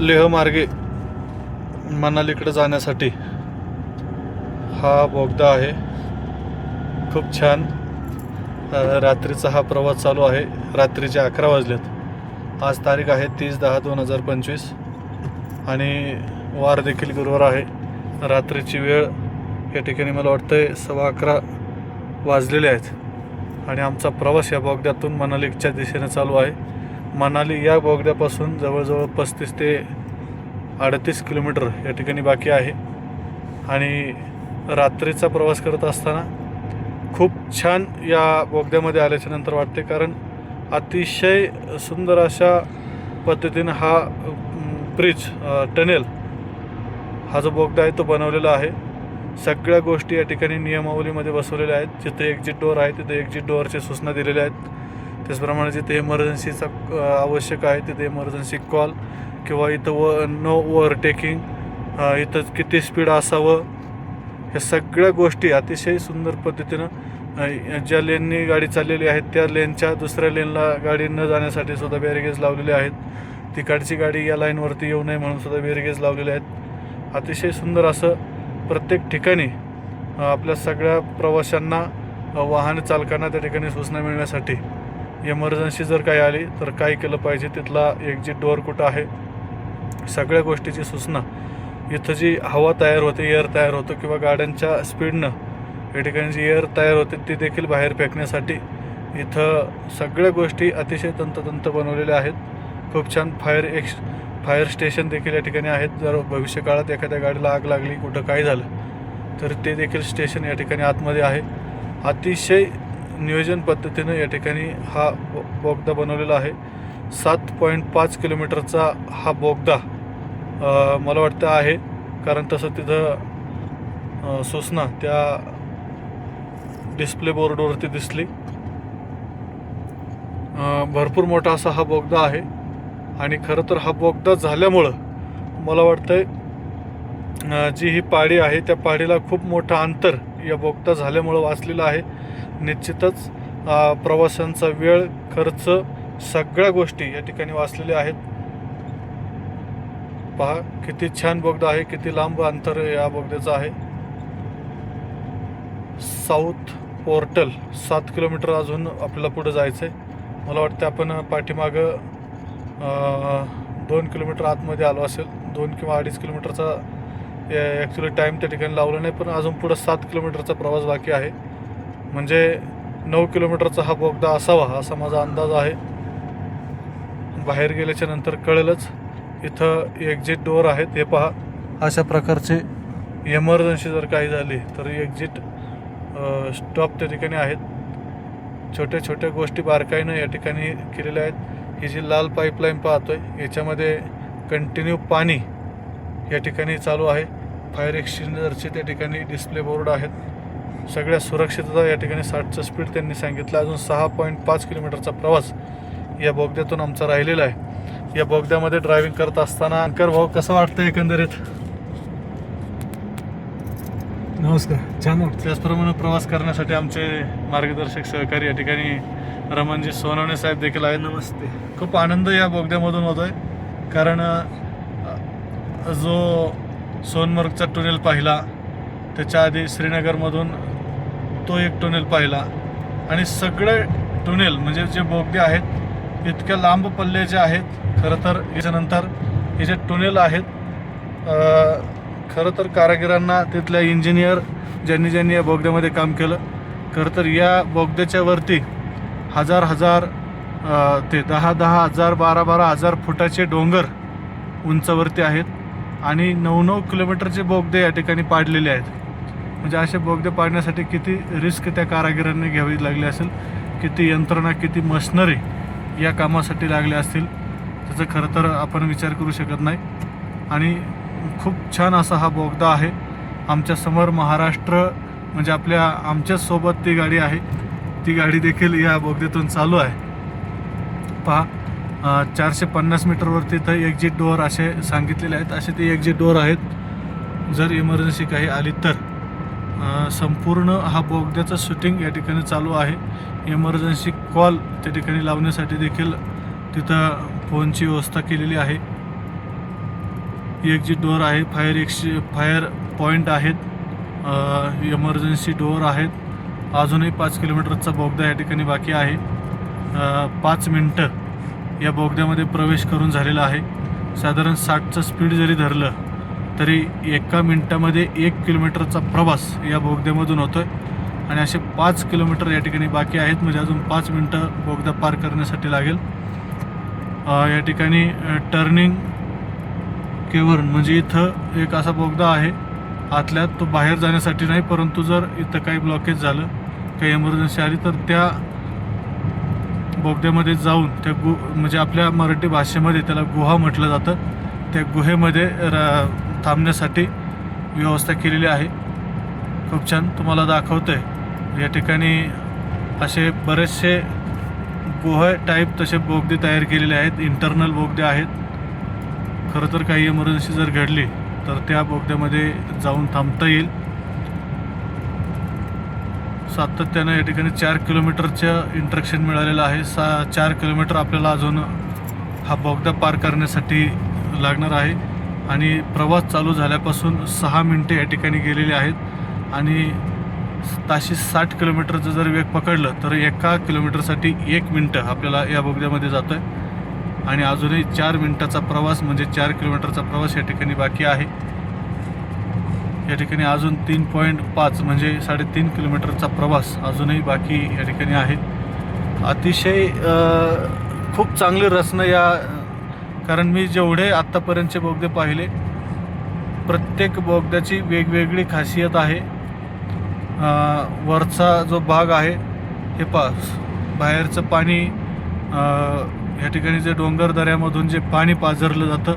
लेहमार्गे मनालीकडे जाण्यासाठी हा बोगदा आहे. खूप छान. रात्रीचा हा प्रवास चालू आहे. रात्रीचे अकरा वाजलेत. आज तारीख आहे तीस दहा दोन हजार पंचवीस. आणि वार देखील गुरुवार आहे. रात्रीची वेळ या ठिकाणी मला वाटतंय सव्वा अकरा वाजलेले आहेत. आणि आमचा प्रवास या बोगद्यातून मनालीच्या दिशेने चालू आहे. मनाली या बोगद्यापासून जवळजवळ पस्तीस ते अडतीस किलोमीटर या ठिकाणी बाकी आहे. आणि रात्रीचा प्रवास करत असताना खूप छान या बोगद्यामध्ये आल्याच्यानंतर वाटते कारण अतिशय सुंदर अशा पद्धतीनं हा ब्रिज टनेल हा जो बोगदा आहे तो बनवलेला आहे. सगळ्या गोष्टी या ठिकाणी नियमावलीमध्ये बसवलेल्या आहेत. जिथे एक्झिट डोअर आहे तिथे एक्झिट डोअरच्या सूचना दिलेल्या आहेत. त्याचप्रमाणे जिथे इमर्जन्सीचा आवश्यक आहे तिथे इमर्जन्सी कॉल किंवा इथं व नो ओव्हरटेकिंग इथं किती स्पीड असावं ह्या सगळ्या गोष्टी अतिशय सुंदर पद्धतीनं ज्या लेननी गाडी चाललेली आहे त्या लेनच्या दुसऱ्या लेनला गाडी न जाण्यासाठी सुद्धा बॅरिगेज लावलेले आहेत. तिकडची गाडी या लाईनवरती येऊ नये म्हणून सुद्धा बॅरिगेज लावलेले आहेत. अतिशय सुंदर असं प्रत्येक ठिकाणी आपल्या सगळ्या प्रवाशांना वाहन चालकांना त्या ठिकाणी सूचना मिळण्यासाठी इमर्जन्सी जर काही आली तर काय केलं पाहिजे? तिथला एक्झिट डोअर कुठं आहे? सगळ्या गोष्टीची सूचना. इथं जी हवा तयार होते एअर तयार होतो किंवा गाड्यांच्या स्पीडनं या ठिकाणी जी एअर तयार होते ती देखील बाहेर फेकण्यासाठी इथं सगळ्या गोष्टी अतिशय तंततंत बनवलेल्या आहेत. खूप छान फायर एक्स फायर स्टेशन देखील या ठिकाणी आहेत. जर भविष्यकाळात एखाद्या गाडीला आग लागली कुठं काय झालं तर ते देखील स्टेशन या ठिकाणी आतमध्ये आहे. अतिशय नियोजन पद्धतीनं या ठिकाणी हा बोगदा बनवलेला आहे. सात पॉईंट पाच किलोमीटरचा हा बोगदा मला वाटतं आहे. कारण तसं तिथं सूचना त्या डिस्प्ले बोर्डवरती दिसली. भरपूर मोठा असा हा बोगदा आहे. आणि खरं तर हा बोगदा झाल्यामुळं मला वाटतं आहे जी ही पाडी आहे त्या पाडीला खूप मोठं अंतर या बोगदा झाल्यामुळं वाचलेलं आहे. निश्चितच प्रवाशांचा वेळ खर्च सगळ्या गोष्टी या ठिकाणी वाचलेल्या आहेत. पहा किती छान बोगदा आहे किती लांब अंतर या बोगद्याचं आहे. साऊथ पोर्टल सात किलोमीटर अजून आपल्याला पुढं जायचं आहे मला वाटतं आपण पाठीमागं दोन किलोमीटर आतमध्ये आलो असेल. दोन किंवा अडीच किलोमीटरचा ॲक्च्युली टाईम त्या ठिकाणी लावला नाही पण अजून पुढं सात किलोमीटरचा प्रवास बाकी आहे. म्हणजे नऊ किलोमीटरचा हा बोगदा असावा असा माझा अंदाज आहे. बाहेर गेल्याच्यानंतर कळेलच इथं एक्झिट डोअर आहेत हे पहा. अशा प्रकारचे एमर्जन्सी जर काही झाली तर एक्झिट स्टॉप त्या ठिकाणी आहेत. छोट्या छोट्या गोष्टी बारकाईनं या ठिकाणी केलेल्या आहेत. ही जी लाल पाईपलाईन पाहतोय याच्यामध्ये कंटिन्यू पाणी या ठिकाणी चालू आहे. फायर एक्सटेंडरचे त्या ठिकाणी डिस्प्ले बोर्ड आहेत. सगळ्या सुरक्षितता या ठिकाणी साठचं स्पीड त्यांनी सांगितलं. अजून सहा पॉईंट पाच किलोमीटरचा प्रवास या बोगद्यातून आमचा राहिलेला आहे. या बोगद्यामध्ये ड्रायव्हिंग करत असताना अंकर भाऊ कसं वाटतं एकंदरीत? नमस्कार छान वाटतं त्याचप्रमाणे प्रवास करण्यासाठी आमचे मार्गदर्शक सहकारी या ठिकाणी रमणजी सोनवणे साहेब देखील आहेत. नमस्ते. खूप आनंद या बोगद्यामधून होतोय. कारण अ, जो सोनमर्गचा टुनेल पाहिला. त्याच्या आधी श्रीनगरमधून तो एक टुनेल पाहिला. आणि सगळे टुनेल म्हणजे जे बोगदे आहेत इतक्या लांब पल्ले जे आहेत खरं तर याच्यानंतर हे जे टुनेल आहेत खरं तर कारागिरांना तिथल्या इंजिनियर ज्यांनी ज्यांनी या बोगद्यामध्ये काम केलं खरं तर या बोगद्याच्या वरती हजार हजार ते दहा दहा हजार बारा बारा हजार फुटाचे डोंगर उंचावरती आहेत. आणि नऊ नऊ किलोमीटरचे बोगदे या ठिकाणी पाडलेले आहेत. म्हणजे असे बोगदे पाडण्यासाठी किती रिस्क त्या कारागिरांनी घ्यावी लागली असेल किती यंत्रणा किती मशनरी या कामासाठी लागल्या असतील त्याचा खरं तर आपण विचार करू शकत नाही. आणि खूप छान असा हा बोगदा आहे. आमच्यासमोर महाराष्ट्र म्हणजे आपल्या आमच्याच सोबत ती गाडी आहे. ती गाडी देखील या बोगद्यातून चालू आहे. पहा. चारशे पन्नास मीटरवरती इथं एक्झिट डोअर असे सांगितलेले आहेत. असे ते एक्झिट डोअर आहेत. जर इमर्जन्सी काही आली तर. संपूर्ण हा बोगद्याचं शूटिंग या ठिकाणी चालू आहे. इमर्जन्सी कॉल त्या ठिकाणी लावण्यासाठी देखील तिथं फोनची व्यवस्था केलेली आहे. एक्झिट डोअर आहे. फायर एक्सि फायर पॉईंट आहेत. इमर्जन्सी डोअर आहेत. अजूनही पाच किलोमीटरचा बोगदा या ठिकाणी बाकी आहे. पाच मिनटं या बोगद्यामध्ये प्रवेश करून झालेला आहे. साधारण साठचं स्पीड जरी धरलं तरी एका मिनटामध्ये एक किलोमीटरचा प्रवास या बोगद्यामधून होतो आहे आणि असे पाच किलोमीटर या ठिकाणी बाकी आहेत म्हणजे अजून पाच मिनटं बोगदा पार करण्यासाठी लागेल. या ठिकाणी टर्निंग केवर्ण म्हणजे इथं एक असा बोगदा आहे. आतल्यात तो बाहेर जाण्यासाठी नाही परंतु जर इथं काही ब्लॉकेज झालं काही एमर्जन्सी आली तर त्या बोगद्यामध्ये जाऊन त्या गु म्हणजे आपल्या मराठी भाषेमध्ये त्याला गुहा म्हटलं जातं. त्या गुहेमध्ये रा थांबण्यासाठी व्यवस्था केलेली आहे. खूप छान. तुम्हाला दाखवतं आहे या ठिकाणी असे बरेचसे गुहा टाईप तसे बोगदे तयार केलेले आहेत. इंटरनल बोगदे आहेत. खरं तर काही इमर्जन्सी जर घडली तर त्या बोगद्यामध्ये जाऊन थांबता येईल. सातत्यानं या ठिकाणी चार किलोमीटरचं इंट्रक्शन मिळालेलं आहे. सा चार किलोमीटर आपल्याला अजून हा बोगदा पार करण्यासाठी लागणार आहे. आणि प्रवास चालू झाल्यापासून सहा मिनटे या ठिकाणी गेलेली आहेत. आणि ताशी साठ किलोमीटरचं जर वेग पकडलं तर एका किलोमीटरसाठी एक मिनटं आपल्याला या बोगद्यामध्ये जातं आहे आणि अजूनही चार मिनटाचा प्रवास म्हणजे चार किलोमीटरचा प्रवास या ठिकाणी बाकी आहे. या ठिकाणी अजून तीन पॉईंट पाच म्हणजे साडेतीन किलोमीटरचा प्रवास अजूनही बाकी या ठिकाणी आहे. अतिशय खूप चांगली रचना या कारण मी जेवढे आत्तापर्यंतचे बोगदे पाहिले प्रत्येक बोगद्याची वेगवेगळी खासियत आहे. वरचा जो भाग आहे हे पा बाहेरचं पाणी या ठिकाणी जे डोंगर दऱ्यामधून जे पाणी पाझरलं जातं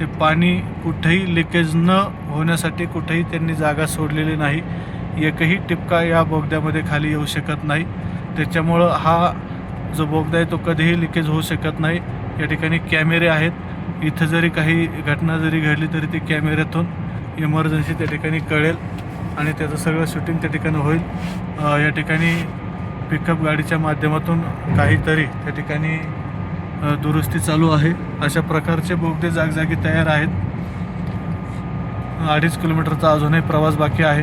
ते पाणी कुठेही लिकेज न होण्यासाठी कुठेही त्यांनी जागा सोडलेली नाही. एकही टिपका या बोगद्यामध्ये खाली येऊ शकत नाही. त्याच्यामुळं हा जो बोगदा आहे तो कधीही लिकेज होऊ शकत नाही. या ठिकाणी कॅमेरे आहेत. इथं जरी काही घटना जरी घडली तरी ती कॅमेऱ्यातून इमर्जन्सी त्या ठिकाणी कळेल आणि त्याचं सगळं शूटिंग त्या ठिकाणी होईल. या ठिकाणी पिकअप गाडीच्या माध्यमातून काहीतरी त्या ठिकाणी दुरुस्ती चालू आहे. अशा प्रकारचे बोगदे जागजागी तयार आहेत. अडीच किलोमीटरचा अजूनही प्रवास बाकी आहे.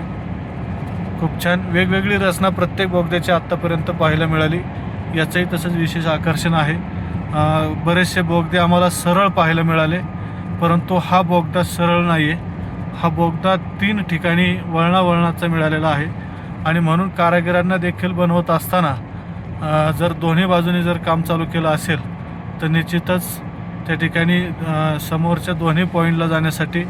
खूप छान. वेगवेगळी रचना प्रत्येक बोगद्याची आत्तापर्यंत पाहायला मिळाली. याचंही तसंच विशेष आकर्षण आहे. बरेचसे बोगदे आम्हाला सरळ पाहायला मिळाले परंतु हा बोगदा सरळ नाही आहे हा बोगदा तीन ठिकाणी वळणावळणाचा मिळालेला आहे. आणि म्हणून कारागिरांना देखील बनवत असताना जर दोन्ही बाजूनी जर काम चालू केलं असेल तर निश्चितच त्या ठिकाणी समोरच्या दोन्ही पॉईंटला जाण्यासाठी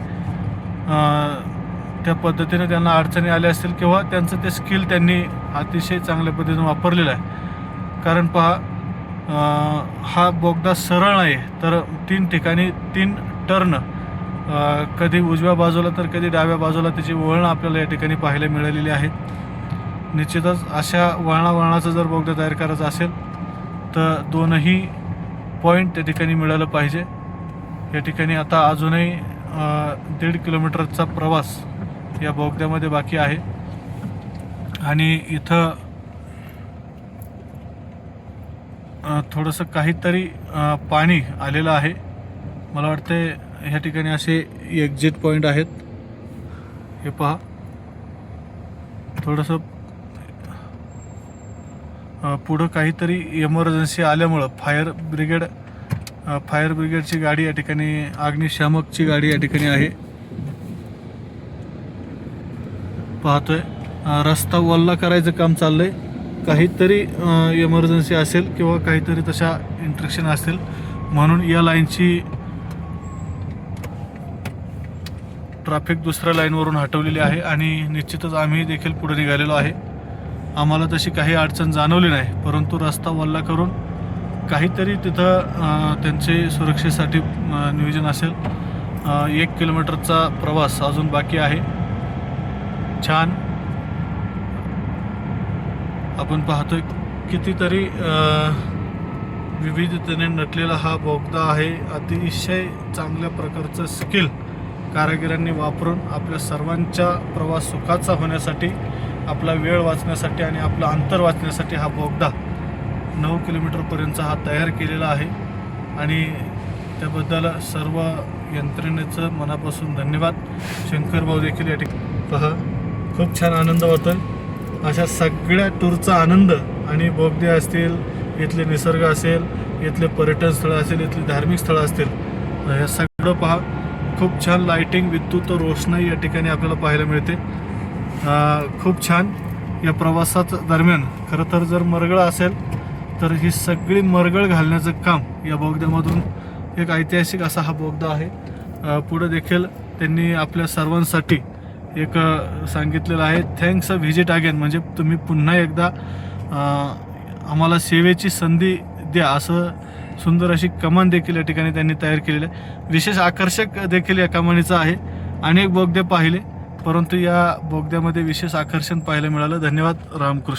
त्या पद्धतीने त्यांना अडचणी आल्या असतील किंवा त्यांचं ते स्किल त्यांनी अतिशय चांगल्या पद्धतीने वापरलेलं आहे. कारण पहा हा बोगदा सरळ नाही तर तीन ठिकाणी तीन टर्न कधी उजव्या बाजूला तर कधी डाव्या बाजूला त्याची वळणं आपल्याला या ठिकाणी पाहायला मिळालेली आहेत. निश्चितच अशा वळणावळणाचं जर बोगदा तयार करायचा असेल तर दोनही पॉईंट त्या ठिकाणी मिळालं पाहिजे. या ठिकाणी आता अजूनही दीड किलोमीटरचा प्रवास या बोगद्यामध्ये बाकी आहे. आणि इथं थोडंसं काहीतरी पाणी आलेलं आहे. मला वाटते ह्या ठिकाणी असे एक्झिट पॉईंट आहेत. हे पहा. थोडंसं पुढं काहीतरी इमर्जन्सी आल्यामुळं फायर ब्रिगेड फायर ब्रिगेडची गाडी या ठिकाणी अग्निशामकची गाडी या ठिकाणी आहे. पाहतोय रस्ता वल्ला करायचं काम चाललंय. काहीतरी इमर्जन्सी असेल किंवा काहीतरी तशा इंट्रेक्शन असेल म्हणून या लाईनची ट्रॅफिक दुसऱ्या लाईनवरून हटवलेली आहे आणि निश्चितच आम्ही देखील पुढे निघालेलो आहे. आम्हाला तशी काही अडचण जाणवली नाही परंतु रस्ता वल्ला करून काहीतरी तिथं त्यांचे सुरक्षेसाठी नियोजन असेल. एक किलोमीटरचा प्रवास अजून बाकी आहे. छान. आपण पाहतोय कितीतरी विविधतेने नटलेला हा बोगदा आहे. अतिशय चांगल्या प्रकारचं स्किल कारागिरांनी वापरून आपल्या सर्वांच्या प्रवास सुखाचा होण्यासाठी आपला वेळ वाचण्यासाठी आणि आपलं अंतर वाचण्यासाठी हा बोगदा नऊ किलोमीटरपर्यंतचा हा तयार केलेला आहे. आणि त्याबद्दल सर्व यंत्रणेचं मनापासून धन्यवाद. शंकरभाऊ देखील या ठिकाणी पहा. खूप छान आनंद होतोय. अशा सगळ्या टूरचा आनंद आणि बोगदे असतील इथले निसर्ग असेल इथले पर्यटन स्थळं असेल इथली धार्मिक स्थळं असतील ह्या सगळं पहा. खूप छान लाईटिंग विद्युत रोषणाई या ठिकाणी आपल्याला पाहायला मिळते. खूप छान. या प्रवासात दरम्यान खरं तर जर मरगळ असेल तर ही सगळी मरगळ घालण्याचं काम या बोगद्यामधून एक ऐतिहासिक असा हा बोगदा आहे. पुढं पुढे देखील त्यांनी आपल्या सर्वांसाठी एक सांगितलेलं आहे थँक्स अ व्हिजिट अगेन म्हणजे तुम्ही पुन्हा एकदा आम्हाला सेवेची संधी द्या असं सुंदर अशी कमान देखील या ठिकाणी त्यांनी तयार केलेली आहे. विशेष आकर्षक देखील या कमानीचं आहे. अनेक बोगदे पाहिले. परंतु या बोगद्यामध्ये विशेष आकर्षण पाहायला मिळालं. धन्यवाद रामकृष्ण.